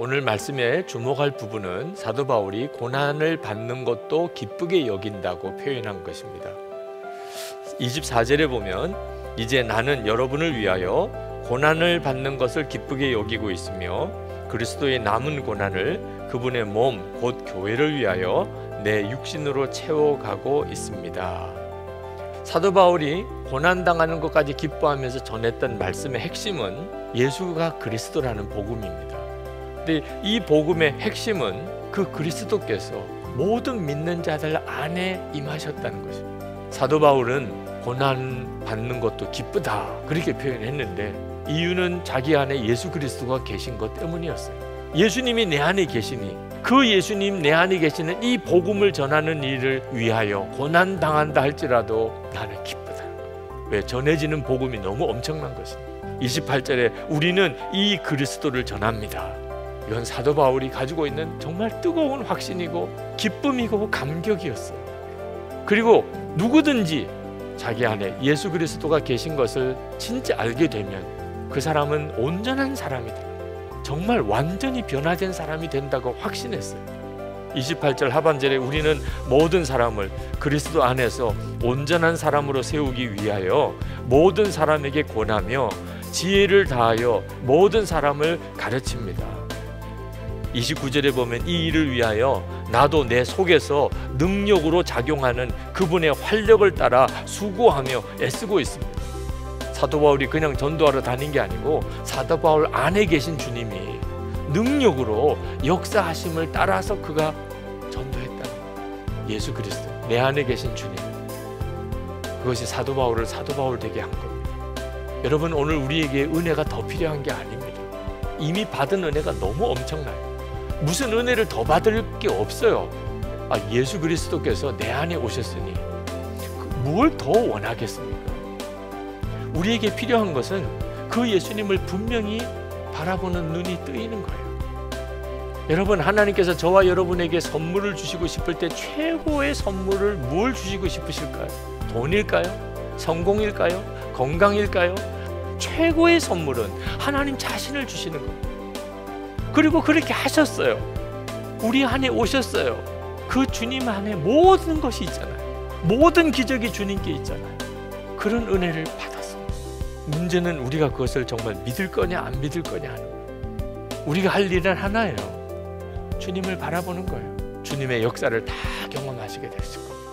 오늘 말씀에 주목할 부분은 사도 바울이 고난을 받는 것도 기쁘게 여긴다고 표현한 것입니다. 24절에 보면 이제 나는 여러분을 위하여 고난을 받는 것을 기쁘게 여기고 있으며 그리스도의 남은 고난을 그분의 몸 곧 교회를 위하여 내 육신으로 채워가고 있습니다. 사도 바울이 고난 당하는 것까지 기뻐하면서 전했던 말씀의 핵심은 예수가 그리스도라는 복음입니다. 근데 이 복음의 핵심은 그 그리스도께서 모든 믿는 자들 안에 임하셨다는 것입니다. 사도 바울은 고난 받는 것도 기쁘다 그렇게 표현했는데 이유는 자기 안에 예수 그리스도가 계신 것 때문이었어요. 예수님이 내 안에 계시니 그 예수님 내 안에 계시는 이 복음을 전하는 일을 위하여 고난 당한다 할지라도 나는 기쁘다. 왜 전해지는 복음이 너무 엄청난 것입니다. 28절에 우리는 이 그리스도를 전합니다. 이건 사도 바울이 가지고 있는 정말 뜨거운 확신이고 기쁨이고 감격이었어요. 그리고 누구든지 자기 안에 예수 그리스도가 계신 것을 진짜 알게 되면 그 사람은 온전한 사람이 돼. 정말 완전히 변화된 사람이 된다고 확신했어요. 28절 하반절에 우리는 모든 사람을 그리스도 안에서 온전한 사람으로 세우기 위하여 모든 사람에게 권하며 지혜를 다하여 모든 사람을 가르칩니다. 29절에 보면 이 일을 위하여 나도 내 속에서 능력으로 작용하는 그분의 활력을 따라 수고하며 애쓰고 있습니다. 사도 바울이 그냥 전도하러 다닌 게 아니고 사도 바울 안에 계신 주님이 능력으로 역사하심을 따라서 그가 전도했다. 예수 그리스도 내 안에 계신 주님. 그것이 사도 바울을 사도 바울 되게 한 겁니다. 여러분 오늘 우리에게 은혜가 더 필요한 게 아닙니다. 이미 받은 은혜가 너무 엄청나요. 무슨 은혜를 더 받을 게 없어요. 아, 예수 그리스도께서 내 안에 오셨으니 뭘더 원하겠습니까? 우리에게 필요한 것은 그 예수님을 분명히 바라보는 눈이 뜨이는 거예요. 여러분 하나님께서 저와 여러분에게 선물을 주시고 싶을 때 최고의 선물을 뭘 주시고 싶으실까요? 돈일까요? 성공일까요? 건강일까요? 최고의 선물은 하나님 자신을 주시는 겁니다. 그리고 그렇게 하셨어요. 우리 안에 오셨어요. 그 주님 안에 모든 것이 있잖아요. 모든 기적이 주님께 있잖아요. 그런 은혜를 받았습니다. 문제는 우리가 그것을 정말 믿을 거냐 안 믿을 거냐 하는 거예요. 우리가 할 일은 하나예요. 주님을 바라보는 거예요. 주님의 역사를 다 경험하시게 되실 겁니다.